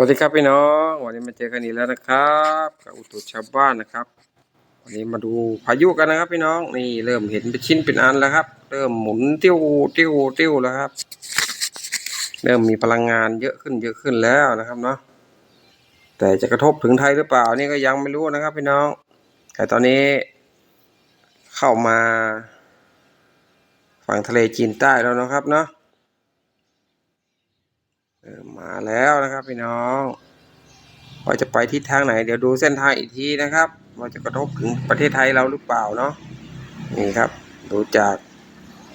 วัสดีครับพี่น้องวันนี้มาเจอกันอีกแล้วนะครับกับอุตุชาวบ้านนะครับ วันนี้มาดูพายุกันนะครับพี่น้องนี่เริ่มเห็นเป็นชิ้นเป็นอันแล้วครับ เริ่มหมุนติ้วติ้วติ้วแล้วครับ เริ่มมีพลังงานเยอะขึ้นเยอะขึ้นแล้วนะครับเนาะแต่จะกระทบถึงไทยหรือเปล่านี่ก็ยังไม่รู้นะครับ พี่น้อง แต่ตอนนี้ เข้ามา ฝั่งทะเลจีนใต้แล้วนะครับเนาะ มาแล้วนะครับพี่น้องว่าจะไปทิศทางไหน เดี๋ยวดูเส้นทางอีกทีนะครับว่าจะกระทบถึงประเทศไทยเราหรือเปล่าเนาะนี่ครับ ดูจาก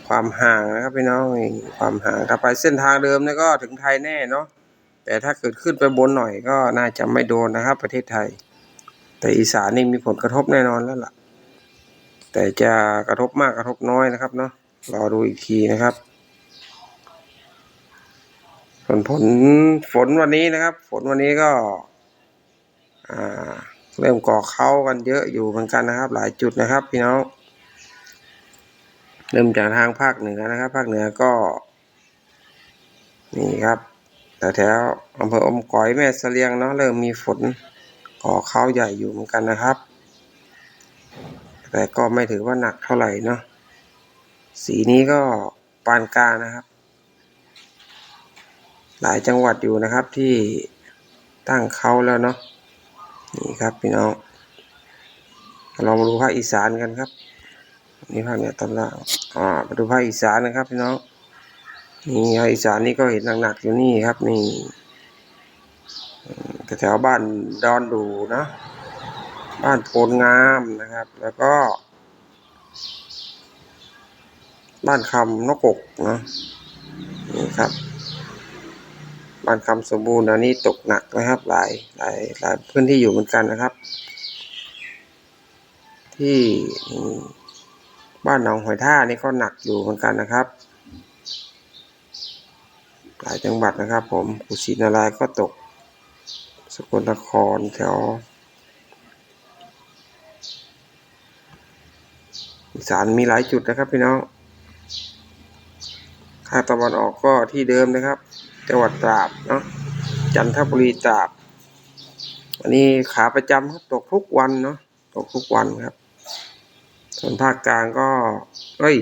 ความห่างนะครับพี่น้องนี่ความห่างถ้าไปเส้นทางเดิมนี่ก็ถึงไทยแน่เนาะแต่ถ้าเกิดขึ้นไปบนหน่อยก็น่าจะไม่โดนนะครับ ประเทศไทย แต่อีสานนี่มีผลกระทบแน่นอนแล้วล่ะ แต่จะกระทบมากกระทบน้อยนะครับเนาะรอดูอีกทีนะครับ ส่วนผลฝนวันนี้นะครับ ฝนวันนี้ก็อ่าเริ่มก่อเข้ากันเยอะอยู่เหมือนกันนะครับ หลายจุดนะครับ พี่น้อง เริ่มจากทางภาคเหนือนะครับ ภาคเหนือก็ นี่ครับแต่แถวอำเภออมก๋อยแม่เสลียงเนาะเริ่มมีฝนก่อเข้าใหญ่อยู่เหมือนกันนะครับ แต่ก็ไม่ถือว่าหนักเท่าไหร่เนาะสีนี้ก็ปานกลางนะครับ หลายจังหวัดอยู่นะครับที่ตั้งเขาแล้วเนาะนี่ครับพี่น้องเรามาดูภาคอีสานกันครับนี่ภาคเหนือตอนล่างอ่ามาดูภาคอีสานนะครับพี่น้องนี่ภาคอีสานนี่ก็เห็นหนักๆอยู่นี่ครับนี่แถวบ้านดอนดูเนาะบ้านโพนงามนะครับ แล้วก็ บ้านคำนกกกเนาะนี่ครับ บ้านคำสมบูรณ์อันนี้ตกหนักนะครับ หลายหลายหลายพื้นที่อยู่เหมือนกันนะครับ ที่บ้านหนองหอยท่านี่ก็หนักอยู่เหมือนกันนะครับ หลายจังหวัดนะครับ ผมกุชินารายก็ตก สกลนครแถวอีสานมีหลายจุดนะครับพี่น้องภาคตะวันออกก็ที่เดิมนะครับ จังหวัดตราดเนาะจันทบุรีตราดอันนี้ขาประจำครับตกทุกวันเนาะตกทุกวันครับ ส่วนภาคกลางก็เอ้ย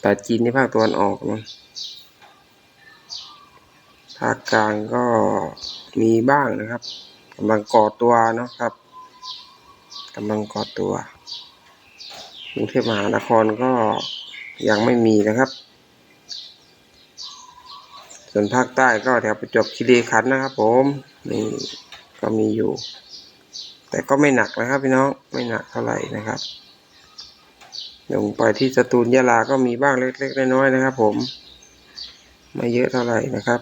แต่จีนนี่ภาคตะวันออกเนาะภาคกลางก็มีบ้างนะครับกำลังก่อตัวเนาะครับกำลังก่อตัวกรุงเทพมหานครก็ยังไม่มีนะครับ ส่วนภาคใต้ก็แถวประจวบคีรีขันธ์นะครับ ผมนี่ก็มีอยู่ แต่ก็ไม่หนักนะครับพี่น้องไม่หนักเท่าไหร่นะครับลงไปที่สตูลยะลาก็มีบ้างเล็กๆน้อยๆนะครับ ผม ไม่เยอะเท่าไหร่นะครับ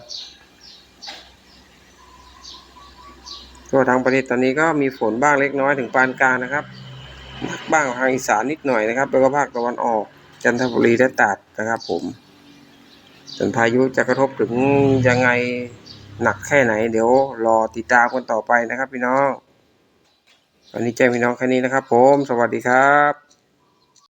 ทั่วทั้งประเทศตอนนี้ก็มีฝนบ้างเล็กน้อยถึงปานกลางนะครับหนักบ้างทางอีสานนิดหน่อยนะครับ แล้วก็ภาคตะวันออกจันทบุรีและตราดนะครับ ผม ส่วนพายุจะกระทบถึงยังไงหนักแค่ไหน เดี๋ยวรอติดตามกันต่อไปนะครับพี่น้องวันนี้แจ้งพี่น้องแค่นี้นะครับผม สวัสดีครับ